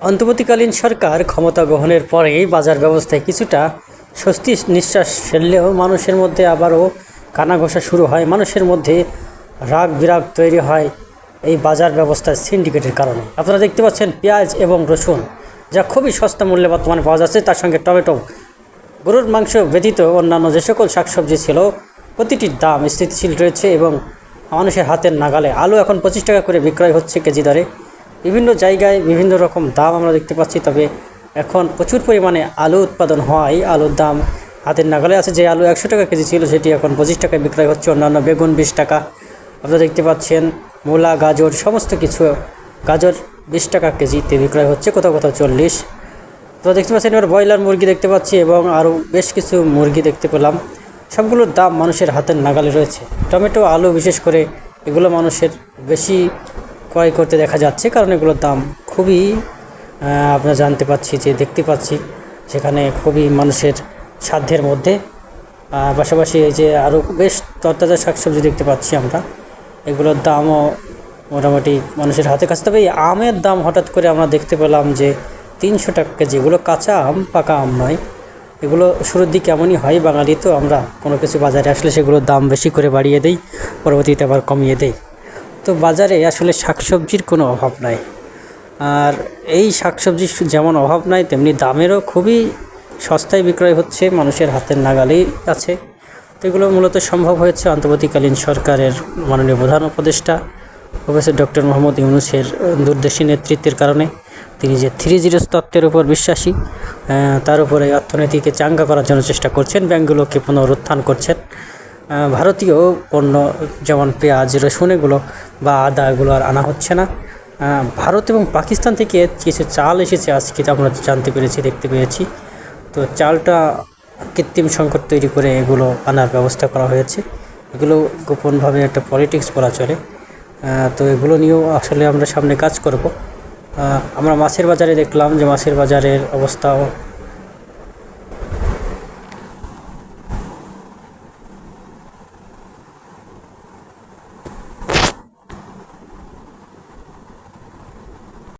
অন্তর্বর্তীকালীন সরকার ক্ষমতা গ্রহণের পরেই বাজার ব্যবস্থায় কিছুটা স্বস্তি নিঃশ্বাস ফেললেও মানুষের মধ্যে আবারও কানাঘষা শুরু হয়। মানুষের মধ্যে রাগ বিরাগ তৈরি হয় এই বাজার ব্যবস্থার সিন্ডিকেটের কারণে। আপনারা দেখতে পাচ্ছেন পেঁয়াজ এবং রসুন, যা খুবই সস্তা মূল্যে বর্তমানে পাওয়া যাচ্ছে। তার সঙ্গে টমেটো, গরুর মাংস ব্যতীত অন্যান্য যে সকল শাকসবজি ছিল প্রতিটির দাম স্থিতিশীল রয়েছে এবং মানুষের হাতের নাগালে। আলু এখন পঁচিশ টাকা করে বিক্রয় হচ্ছে কেজি দরে। বিভিন্ন জায়গায় বিভিন্ন রকম দাম আমরা দেখতে পাচ্ছি, তবে এখন প্রচুর পরিমাণে আলু উৎপাদন হওয়ায় আলুর দাম হাতের নাগালে আছে। যে আলু একশো টাকা কেজি ছিল, সেটি এখন পঁচিশ টাকায় বিক্রয় হচ্ছে। অন্যান্য বেগুন বিশ টাকা। আপনারা দেখতে পাচ্ছেন, মূলা, গাজর, সমস্ত কিছু গাজর বিশ টাকা কেজিতে বিক্রয় হচ্ছে, কোথাও কোথাও চল্লিশ। তো দেখতে পাচ্ছেন, এবার ব্রয়লার মুরগি দেখতে পাচ্ছি এবং আরও বেশ কিছু মুরগি দেখতে পেলাম। সবগুলোর দাম মানুষের হাতের নাগালে রয়েছে। টমেটো, আলু বিশেষ করে এগুলো মানুষের বেশি ক্রয় করতে দেখা যাচ্ছে, কারণ এগুলোর দাম খুবই আমরা জানতে পাচ্ছি যে, দেখতে পাচ্ছি সেখানে খুবই মানুষের সাধ্যের মধ্যে। পাশাপাশি এই যে আরও বেশ তরতাজা শাকসবজি দেখতে পাচ্ছি আমরা, এগুলোর দামও মোটামুটি মানুষের হাতে কাছে। তবে এই আমের দাম হঠাৎ করে আমরা দেখতে পেলাম যে, তিনশো টাকা কেজি, এগুলো কাঁচা আম, পাকা আম নয়। এগুলো শুরুর দিকে এমনই হয় বাঙালি, তো আমরা কোনো কিছু বাজারে আসলে সেগুলোর দাম বেশি করে বাড়িয়ে দেই, পরবর্তীতে আবার কমিয়ে দেই। তো বাজারে আসলে শাকসবজির কোনো অভাব নাই। আর এই শাকসবজির যেমন অভাব নাই তেমনি দামেরও খুবই সস্তায় বিক্রয় হচ্ছে মানুষের হাতের নাগালেই আছে। তো এগুলো মূলত সম্ভব হয়েছে অন্তর্বর্তীকালীন সরকারের মাননীয় প্রধান উপদেষ্টা প্রফেসর ডক্টর মোহাম্মদ ইউনুসের আহ, দূরদর্শী নেতৃত্বের কারণে। তিনি যে থ্রি জিরোস তত্ত্বের উপর বিশ্বাসী তার উপরে অর্থনীতিকে চাঙ্গা করার জন্য চেষ্টা করছেন। ব্যাংকগুলোকে পুনরুত্থান করছেন। ভারতীয় পণ্য যেমন পেঁয়াজ, রসুন এগুলো বা আদা এগুলো আর আনা হচ্ছে না। ভারত এবং পাকিস্তান থেকে কিছু চাল এসেছে আজকে আমরা জানতে পেরেছি, দেখতে পেয়েছি। তো চালটা কৃত্রিম সংকট তৈরি করে এগুলো আনার ব্যবস্থা করা হয়েছে। এগুলো গোপনভাবে একটা পলিটিক্স বলা চলে। তো এগুলো নিয়েও আসলে আমরা সামনে কাজ করব। আমরা মাছের বাজারে দেখলাম যে মাছের বাজারের অবস্থাও